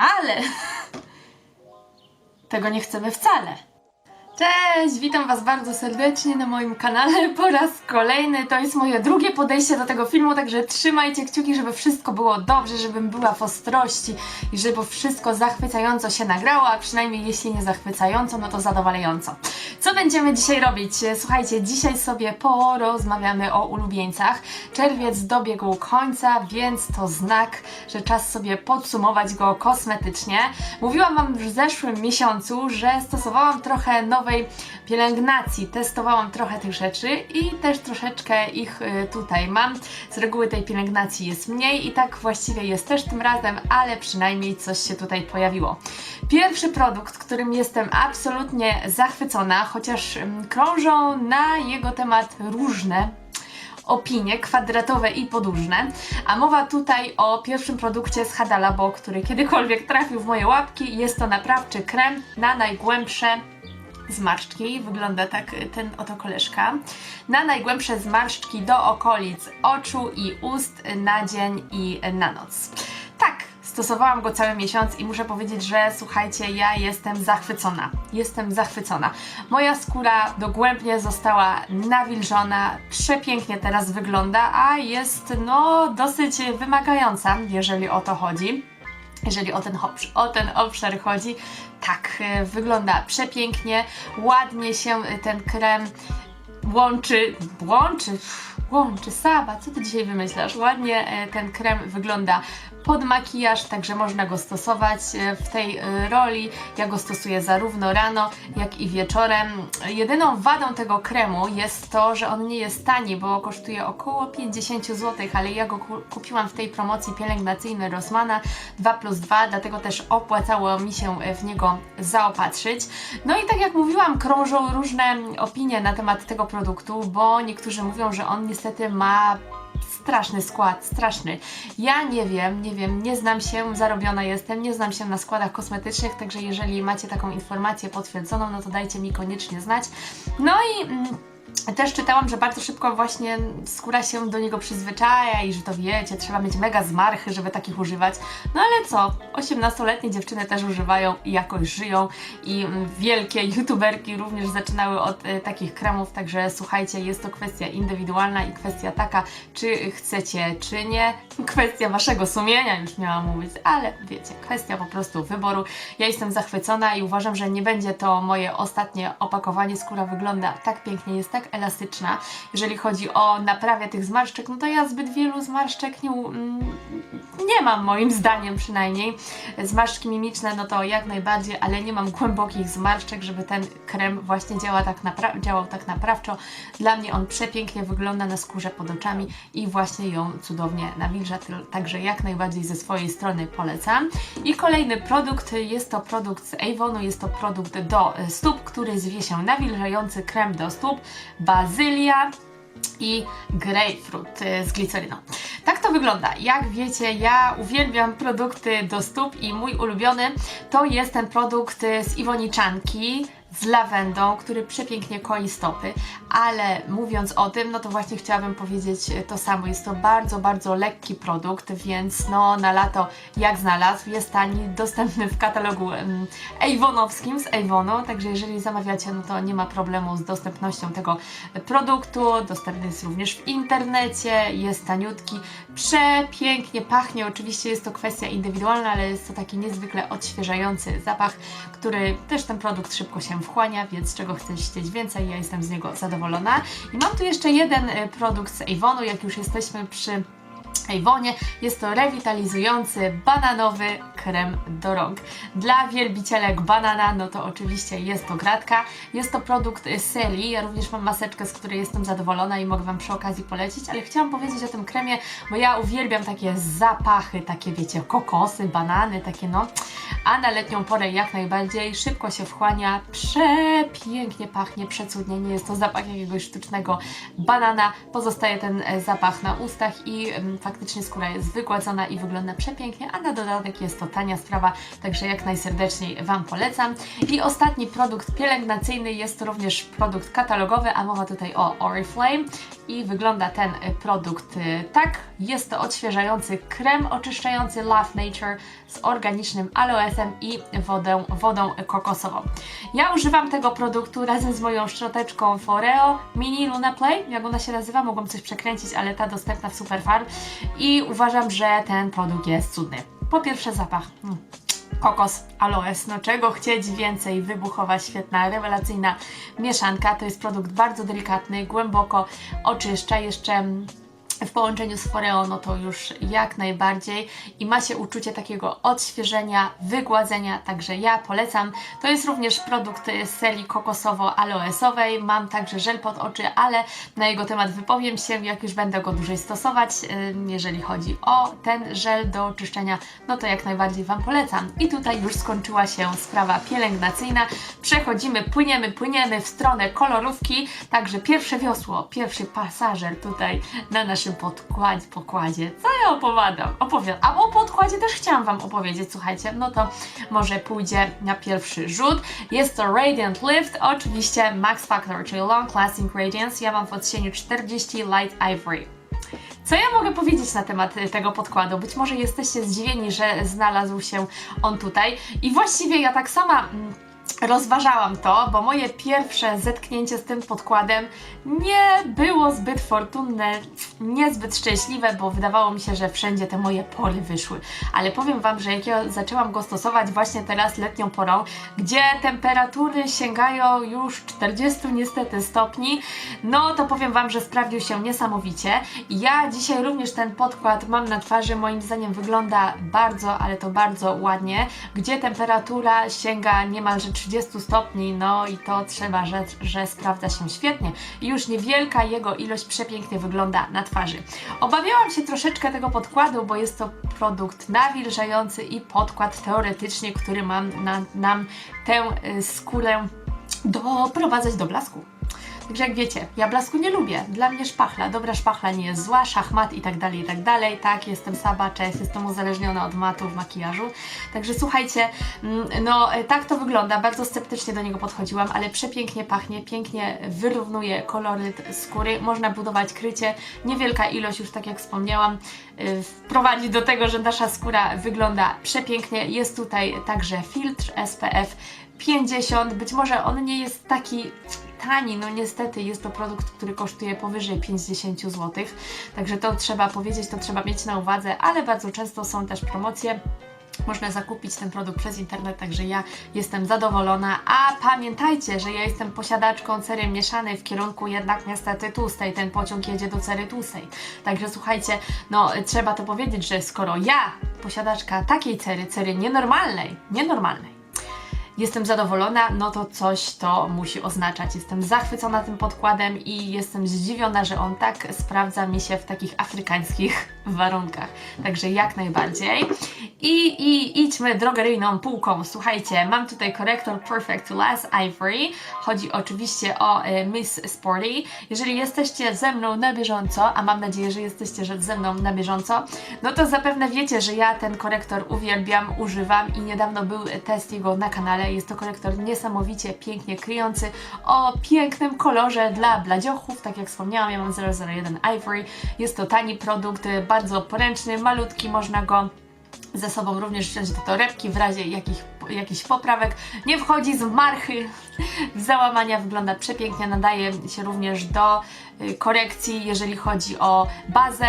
Ale tego nie chcemy wcale. Cześć, witam Was bardzo serdecznie na moim kanale po raz kolejny. To jest moje drugie podejście do tego filmu, także trzymajcie kciuki, żeby wszystko było dobrze, żebym była w ostrości i żeby wszystko zachwycająco się nagrało, a przynajmniej jeśli nie zachwycająco, no to zadowalająco. Co będziemy dzisiaj robić? Słuchajcie, dzisiaj sobie porozmawiamy o ulubieńcach. Czerwiec dobiegł końca, więc to znak, że czas sobie podsumować go kosmetycznie. Mówiłam Wam w zeszłym miesiącu, że stosowałam trochę nowej pielęgnacji, testowałam trochę tych rzeczy i też troszeczkę ich y, tutaj mam. Z reguły tej pielęgnacji jest mniej i tak właściwie jest też tym razem, ale przynajmniej coś się tutaj pojawiło. Pierwszy produkt, którym jestem absolutnie zachwycona, chociaż ym, krążą na jego temat różne opinie kwadratowe i podłużne. A mowa tutaj o pierwszym produkcie z Hadalabo, który kiedykolwiek trafił w moje łapki. Jest to naprawczy krem na najgłębsze zmarszczki. Wygląda tak ten oto koleżka. Na najgłębsze zmarszczki do okolic oczu i ust na dzień i na noc. Tak, stosowałam go cały miesiąc i muszę powiedzieć, że słuchajcie, ja jestem zachwycona. Jestem zachwycona. Moja skóra dogłębnie została nawilżona, przepięknie teraz wygląda, a jest no dosyć wymagająca, jeżeli o to chodzi. Jeżeli o ten, o ten obszar chodzi, tak, e, wygląda przepięknie, ładnie się e, ten krem łączy, łączy, łączy, Saba, co ty dzisiaj wymyślasz? Ładnie e, ten krem wygląda pod makijaż, także można go stosować e, w tej e, roli. Ja go stosuję zarówno rano, jak i wieczorem. Jedyną wadą tego kremu jest to, że on nie jest tani, bo kosztuje około 50 zł, ale ja go ku- kupiłam w tej promocji pielęgnacyjnej Rossmana 2 plus 2, dlatego też opłacało mi się e, w niego zaopatrzyć. No i tak jak mówiłam, krążą różne opinie na temat tego produktu, bo niektórzy mówią, że on niestety ma straszny skład, straszny. Ja nie wiem, nie wiem, nie znam się, zarobiona jestem, nie znam się na składach kosmetycznych, także jeżeli macie taką informację potwierdzoną, no to dajcie mi koniecznie znać. No i mm, też czytałam, że bardzo szybko właśnie skóra się do niego przyzwyczaja i że to wiecie, trzeba mieć mega zmarchy, żeby takich używać. No ale co, 18-letnie dziewczyny też używają i jakoś żyją i mm, wielkie youtuberki również zaczynały od e, takich kremów, także słuchajcie, jest to kwestia indywidualna i kwestia taka, czy chcecie, czy nie. Kwestia waszego sumienia, już miałam mówić, ale wiecie, kwestia po prostu wyboru. Ja jestem zachwycona i uważam, że nie będzie to moje ostatnie opakowanie. Skóra wygląda tak pięknie, jest tak elastyczna. Jeżeli chodzi o naprawę tych zmarszczek, no to ja zbyt wielu zmarszczek nie, mm, nie mam moim zdaniem przynajmniej. Zmarszczki mimiczne, no to jak najbardziej, ale nie mam głębokich zmarszczek, żeby ten krem właśnie działa tak działał tak naprawczo. Dla mnie on przepięknie wygląda na skórze pod oczami i właśnie ją cudownie nawilża, także jak najbardziej ze swojej strony polecam. I kolejny produkt, jest to produkt z Avonu, jest to produkt do stóp, który zwie się nawilżający krem do stóp, bazylia, i grapefruit y, z gliceryną. Tak to wygląda. Jak wiecie, ja uwielbiam produkty do stóp i mój ulubiony to jest ten produkt y, z Iwoniczanki z lawendą, który przepięknie koi stopy, ale mówiąc o tym, no to właśnie chciałabym powiedzieć y, to samo. Jest to bardzo, bardzo lekki produkt, więc no na lato jak znalazł, jest tani, dostępny w katalogu um, Avonowskim z Avonu, także jeżeli zamawiacie, no to nie ma problemu z dostępnością tego produktu, dostępny jest również w internecie, jest taniutki, przepięknie pachnie, oczywiście jest to kwestia indywidualna, ale jest to taki niezwykle odświeżający zapach, który też ten produkt szybko się wchłania, więc czego chcesz chcieć więcej, ja jestem z niego zadowolona. I mam tu jeszcze jeden e, produkt z Avonu, jak już jesteśmy przy Avonie. Jest to rewitalizujący bananowy krem do rąk. Dla wielbicielek banana, no to oczywiście jest to gratka. Jest to produkt Seli. Ja również mam maseczkę, z której jestem zadowolona i mogę Wam przy okazji polecić, ale chciałam powiedzieć o tym kremie, bo ja uwielbiam takie zapachy, takie wiecie, kokosy, banany, takie no a na letnią porę jak najbardziej szybko się wchłania, przepięknie pachnie, przecudnie, nie jest to zapach jakiegoś sztucznego banana, pozostaje ten e, zapach na ustach i mm, faktycznie skóra jest wygładzona i wygląda przepięknie, a na dodatek jest to tania sprawa, także jak najserdeczniej Wam polecam. I ostatni produkt pielęgnacyjny jest to również produkt katalogowy, a mowa tutaj o Oriflame i wygląda ten produkt e, tak. Jest to odświeżający krem oczyszczający Love Nature z organicznym aloesem i wodą, wodą kokosową. Ja używam tego produktu razem z moją szczoteczką Foreo Mini Luna Play, jak ona się nazywa, mogłam coś przekręcić, ale ta dostępna w Superfarm i uważam, że ten produkt jest cudny. Po pierwsze zapach. Mm. Kokos, aloes, no czego chcieć więcej, wybuchowa, świetna, rewelacyjna mieszanka. To jest produkt bardzo delikatny, głęboko oczyszcza, jeszcze mm, w połączeniu z Foreo, no to już jak najbardziej i ma się uczucie takiego odświeżenia, wygładzenia, także ja polecam. To jest również produkt z serii kokosowo-aloesowej. Mam także żel pod oczy, ale na jego temat wypowiem się, jak już będę go dłużej stosować. Jeżeli chodzi o ten żel do czyszczenia, no to jak najbardziej Wam polecam. I tutaj już skończyła się sprawa pielęgnacyjna. Przechodzimy, płyniemy, płyniemy w stronę kolorówki. Także pierwsze wiosło, pierwszy pasażer tutaj na naszym podkładzie, pokładzie. Co ja opowiadam? Opowiadam. A o podkładzie też chciałam Wam opowiedzieć, słuchajcie. No to może pójdzie na pierwszy rzut. Jest to Radiant Lift, oczywiście Max Factor, czyli Long Lasting Radiance. Ja mam w odcieniu 40 Light Ivory. Co ja mogę powiedzieć na temat tego podkładu? Być może jesteście zdziwieni, że znalazł się on tutaj. I właściwie ja tak sama. Rozważałam to, bo moje pierwsze zetknięcie z tym podkładem nie było zbyt fortunne, niezbyt szczęśliwe, bo wydawało mi się, że wszędzie te moje pory wyszły. Ale powiem Wam, że jak ja zaczęłam go stosować właśnie teraz letnią porą, gdzie temperatury sięgają już 40 niestety stopni, no to powiem Wam, że sprawdził się niesamowicie. Ja dzisiaj również ten podkład mam na twarzy, moim zdaniem wygląda bardzo, ale to bardzo ładnie, gdzie temperatura sięga niemalże 30 stopni, no i to trzeba rzec, że sprawdza się świetnie. I już niewielka jego ilość przepięknie wygląda na twarzy. Obawiałam się troszeczkę tego podkładu, bo jest to produkt nawilżający i podkład teoretycznie, który mam na, nam tę y, skórę doprowadzać do blasku. Także jak wiecie, ja blasku nie lubię. Dla mnie szpachla, dobra szpachla nie jest zła, szachmat i tak dalej, i tak dalej. Tak, jestem Saba, cześć, jestem uzależniona od matu w makijażu. Także słuchajcie, mm, no e, tak to wygląda. Bardzo sceptycznie do niego podchodziłam, ale przepięknie pachnie, pięknie wyrównuje koloryt skóry. Można budować krycie. Niewielka ilość, już tak jak wspomniałam, y, wprowadzi do tego, że nasza skóra wygląda przepięknie. Jest tutaj także filtr SPF 50. Być może on nie jest taki tani, no niestety jest to produkt, który kosztuje powyżej 50 zł, także to trzeba powiedzieć, to trzeba mieć na uwadze, ale bardzo często są też promocje. Można zakupić ten produkt przez internet, także ja jestem zadowolona. A pamiętajcie, że ja jestem posiadaczką cery mieszanej w kierunku jednak niestety tłustej. Ten pociąg jedzie do cery tłustej. Także słuchajcie, no trzeba to powiedzieć, że skoro ja, posiadaczka takiej cery, cery nienormalnej, nienormalnej, jestem zadowolona, no to coś to musi oznaczać. Jestem zachwycona tym podkładem i jestem zdziwiona, że on tak sprawdza mi się w takich afrykańskich warunkach. Także jak najbardziej. I, i idźmy drogeryjną półką. Słuchajcie, mam tutaj korektor Perfect Last Ivory. Chodzi oczywiście o e, Miss Sporty. Jeżeli jesteście ze mną na bieżąco, a mam nadzieję, że jesteście że ze mną na bieżąco, no to zapewne wiecie, że ja ten korektor uwielbiam, używam i niedawno był test jego na kanale. Jest to korektor niesamowicie pięknie kryjący o pięknym kolorze dla bladziochów. Tak jak wspomniałam, ja mam 001 Ivory. Jest to tani produkt, bardzo poręczny, malutki, można go ze sobą również wziąć do torebki w razie jakich, jakichś poprawek. Nie wchodzi z marchy, załamania, wygląda przepięknie, nadaje się również do korekcji, jeżeli chodzi o bazę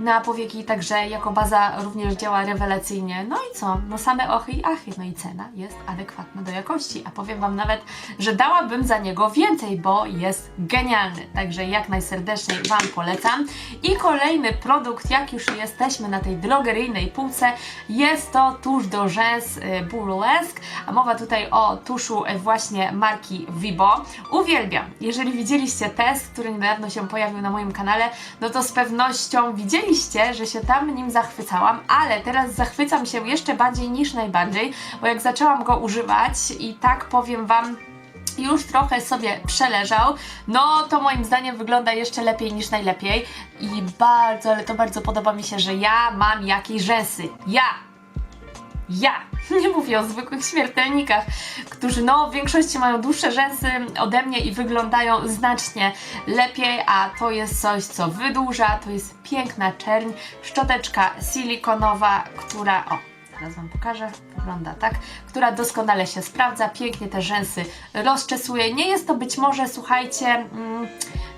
na powieki, także jako baza również działa rewelacyjnie. No i co? No same ochy i achy, no i cena jest adekwatna do jakości, a powiem Wam nawet, że dałabym za niego więcej, bo jest genialny, także jak najserdeczniej Wam polecam. I kolejny produkt, jak już jesteśmy na tej drogeryjnej półce, jest to tuż do rzęs y, Burlesque a mowa tutaj o tuszu e, właśnie marki Vibo. Uwielbiam. Jeżeli widzieliście test, który niedawno się pojawił na moim kanale, no to z pewnością widzieliście, że się tam nim zachwycałam, ale teraz zachwycam się jeszcze bardziej niż najbardziej, bo jak zaczęłam go używać i tak powiem Wam, już trochę sobie przeleżał, no to moim zdaniem wygląda jeszcze lepiej niż najlepiej i bardzo, ale to bardzo podoba mi się, że ja mam jakieś rzęsy. Ja! Ja! Nie mówię o zwykłych śmiertelnikach, którzy no w większości mają dłuższe rzęsy ode mnie i wyglądają znacznie lepiej, a to jest coś, co wydłuża, to jest piękna czerń, szczoteczka silikonowa, która... O, Zaraz Wam pokażę, wygląda tak, która doskonale się sprawdza, pięknie te rzęsy rozczesuje. Nie jest to być może, słuchajcie, mm,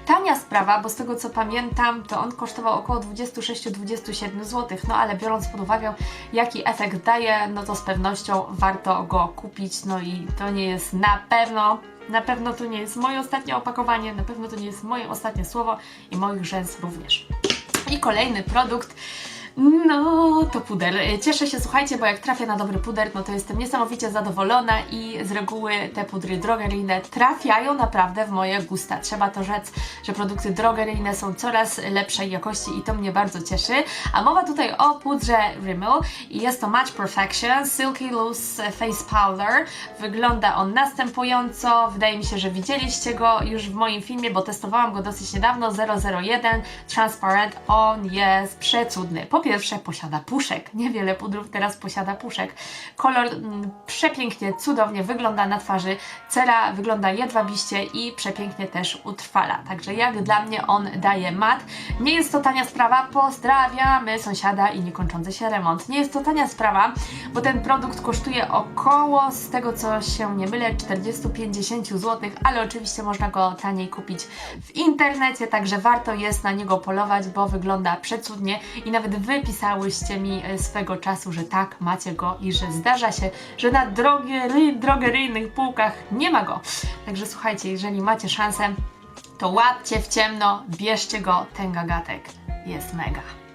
tania sprawa, bo z tego co pamiętam, to on kosztował około 26-27 zł, no ale biorąc pod uwagę, jaki efekt daje, no to z pewnością warto go kupić, no i to nie jest na pewno na pewno to nie jest moje ostatnie opakowanie, na pewno to nie jest moje ostatnie słowo i moich rzęs również. I kolejny produkt. No, to puder. Cieszę się, słuchajcie, bo jak trafię na dobry puder, no to jestem niesamowicie zadowolona i z reguły te pudry drogeryjne trafiają naprawdę w moje gusta. Trzeba to rzec, że produkty drogeryjne są coraz lepszej jakości i to mnie bardzo cieszy. A mowa tutaj o pudrze Rimmel i jest to Match Perfection Silky Loose Face Powder. Wygląda on następująco. Wydaje mi się, że widzieliście go już w moim filmie, bo testowałam go dosyć niedawno. 001 Transparent. On jest przecudny. Po pierwsze posiada puszek. Niewiele pudrów teraz posiada puszek. Kolor mm, przepięknie, cudownie wygląda na twarzy. Cera wygląda jedwabiście i przepięknie też utrwala. Także jak dla mnie on daje mat. Nie jest to tania sprawa. Pozdrawiamy sąsiada i niekończący się remont. Nie jest to tania sprawa, bo ten produkt kosztuje około, z tego co się nie mylę, 40-50 zł, ale oczywiście można go taniej kupić w internecie, także warto jest na niego polować, bo wygląda przecudnie i nawet wy pisałyście mi e, swego czasu, że tak, macie go i że zdarza się, że na drogery, drogeryjnych półkach nie ma go. Także słuchajcie, jeżeli macie szansę, to łapcie w ciemno, bierzcie go, ten gagatek jest mega.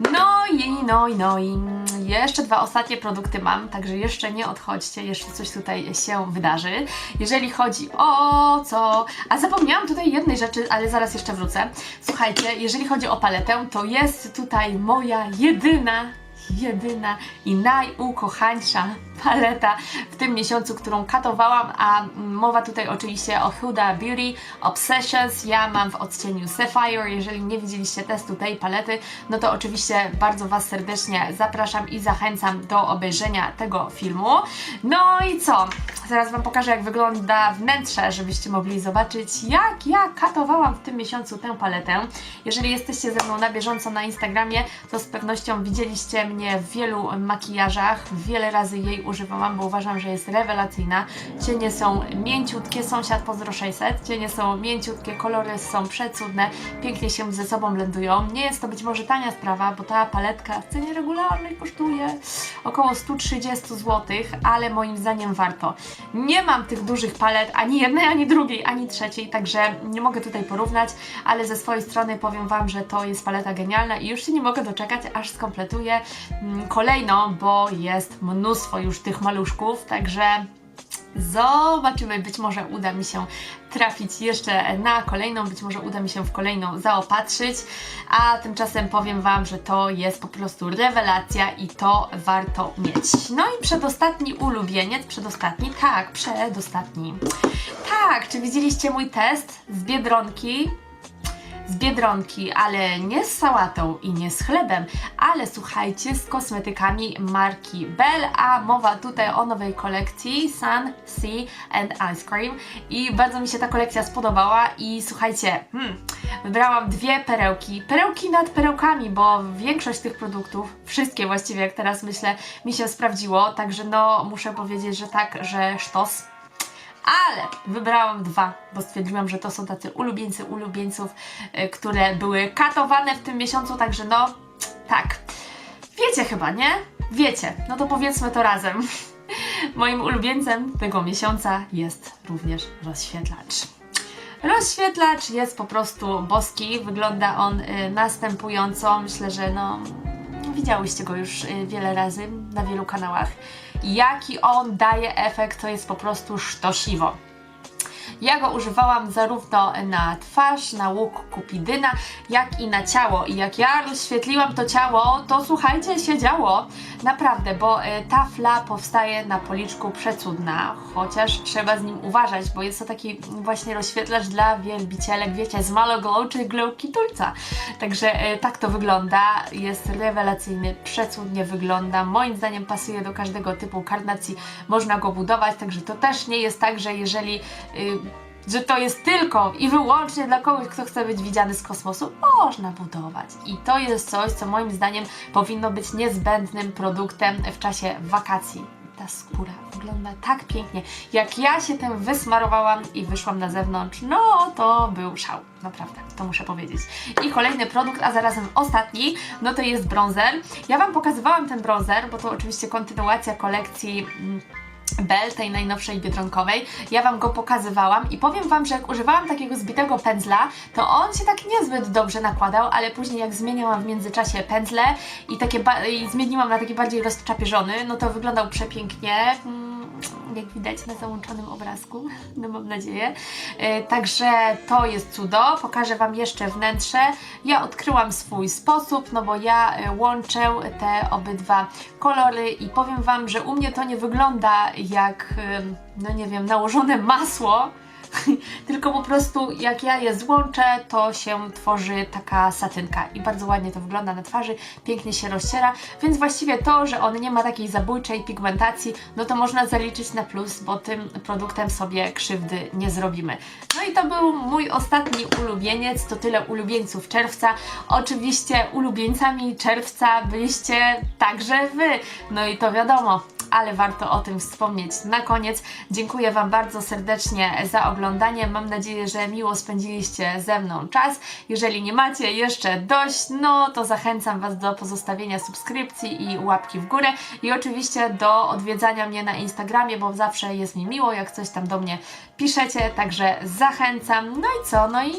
No i no i no i jeszcze dwa ostatnie produkty mam, także jeszcze nie odchodźcie, jeszcze coś tutaj się wydarzy. Jeżeli chodzi o co... A zapomniałam tutaj jednej rzeczy, ale zaraz jeszcze wrócę. Słuchajcie, jeżeli chodzi o paletę, to jest tutaj moja jedyna jedyna i najukochańsza paleta w tym miesiącu, którą katowałam, a mowa tutaj oczywiście o Huda Beauty Obsessions. Ja mam w odcieniu Sapphire. Jeżeli nie widzieliście testu tej palety, no to oczywiście bardzo Was serdecznie zapraszam i zachęcam do obejrzenia tego filmu. No i co? Zaraz Wam pokażę, jak wygląda wnętrze, żebyście mogli zobaczyć, jak ja katowałam w tym miesiącu tę paletę. Jeżeli jesteście ze mną na bieżąco na Instagramie, to z pewnością widzieliście mnie w wielu makijażach. Wiele razy jej używałam, bo uważam, że jest rewelacyjna. Cienie są mięciutkie, sąsiad pozdro 600. Cienie są mięciutkie, kolory są przecudne, pięknie się ze sobą blendują. Nie jest to być może tania sprawa, bo ta paletka w cenie regularnej kosztuje około 130 zł, ale moim zdaniem warto. Nie mam tych dużych palet, ani jednej, ani drugiej, ani trzeciej, także nie mogę tutaj porównać, ale ze swojej strony powiem Wam, że to jest paleta genialna i już się nie mogę doczekać, aż skompletuję mm, kolejną, bo jest mnóstwo już tych maluszków, także zobaczymy, być może uda mi się trafić jeszcze na kolejną, być może uda mi się w kolejną zaopatrzyć, a tymczasem powiem Wam, że to jest po prostu rewelacja i to warto mieć. No i przedostatni ulubieniec, przedostatni, tak, przedostatni. Tak, czy widzieliście mój test z Biedronki? Z Biedronki, ale nie z sałatą i nie z chlebem, ale słuchajcie, z kosmetykami marki Bell, a mowa tutaj o nowej kolekcji Sun, Sea and Ice Cream. I bardzo mi się ta kolekcja spodobała i słuchajcie, hmm, wybrałam dwie perełki, perełki nad perełkami, bo większość tych produktów, wszystkie właściwie jak teraz myślę, mi się sprawdziło, także no muszę powiedzieć, że tak, że sztos ale wybrałam dwa, bo stwierdziłam, że to są tacy ulubieńcy ulubieńców, y, które były katowane w tym miesiącu, także no, tak. Wiecie chyba, nie? Wiecie, no to powiedzmy to razem. Moim ulubieńcem tego miesiąca jest również rozświetlacz. Rozświetlacz jest po prostu boski, wygląda on y, następująco, myślę, że no widziałyście go już y, wiele razy na wielu kanałach. Jaki on daje efekt, to jest po prostu sztosiwo. Ja go używałam zarówno na twarz, na łuk kupidyna, jak i na ciało. I jak ja rozświetliłam to ciało, to słuchajcie, się działo. Naprawdę, bo e, tafla powstaje na policzku przecudna, chociaż trzeba z nim uważać, bo jest to taki właśnie rozświetlacz dla wielbicielek, wiecie, z Malo Glow czy Glow Kitulca. Także e, tak to wygląda, jest rewelacyjny, przecudnie wygląda. Moim zdaniem pasuje do każdego typu karnacji, można go budować, także to też nie jest tak, że jeżeli y, że to jest tylko i wyłącznie dla kogoś, kto chce być widziany z kosmosu, można budować. I to jest coś, co moim zdaniem powinno być niezbędnym produktem w czasie wakacji. Ta skóra wygląda tak pięknie. Jak ja się tym wysmarowałam i wyszłam na zewnątrz, no to był szał. Naprawdę, to muszę powiedzieć. I kolejny produkt, a zarazem ostatni, no to jest bronzer. Ja Wam pokazywałam ten bronzer, bo to oczywiście kontynuacja kolekcji. mm, Bell, tej najnowszej biedronkowej. Ja Wam go pokazywałam i powiem Wam, że jak używałam takiego zbitego pędzla, to on się tak niezbyt dobrze nakładał, ale później jak zmieniałam w międzyczasie pędzle i, takie i zmieniłam na taki bardziej rozczapieżony, no to wyglądał przepięknie. Mm, Jak widać na załączonym obrazku, no mam nadzieję. E, Także to jest cudo. Pokażę Wam jeszcze wnętrze. Ja odkryłam swój sposób, no bo ja e, łączę te obydwa kolory i powiem Wam, że u mnie to nie wygląda jak, no nie wiem, nałożone masło, tylko po prostu jak ja je złączę, to się tworzy taka satynka. I bardzo ładnie to wygląda na twarzy, pięknie się rozciera, więc właściwie to, że on nie ma takiej zabójczej pigmentacji, no to można zaliczyć na plus, bo tym produktem sobie krzywdy nie zrobimy. No i to był mój ostatni ulubieniec, to tyle ulubieńców czerwca. Oczywiście ulubieńcami czerwca byliście także Wy, no i to wiadomo, ale warto o tym wspomnieć na koniec. Dziękuję Wam bardzo serdecznie za oglądanie. Mam nadzieję, że miło spędziliście ze mną czas. Jeżeli nie macie jeszcze dość, no to zachęcam Was do pozostawienia subskrypcji i łapki w górę. I oczywiście do odwiedzania mnie na Instagramie, bo zawsze jest mi miło, jak coś tam do mnie piszecie. Także zachęcam. No i co? No i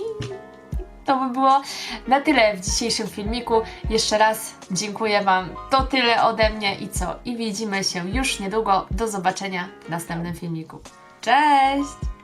to by było na tyle w dzisiejszym filmiku. Jeszcze raz dziękuję Wam. To tyle ode mnie i co? I widzimy się już niedługo. Do zobaczenia w następnym filmiku. Cześć!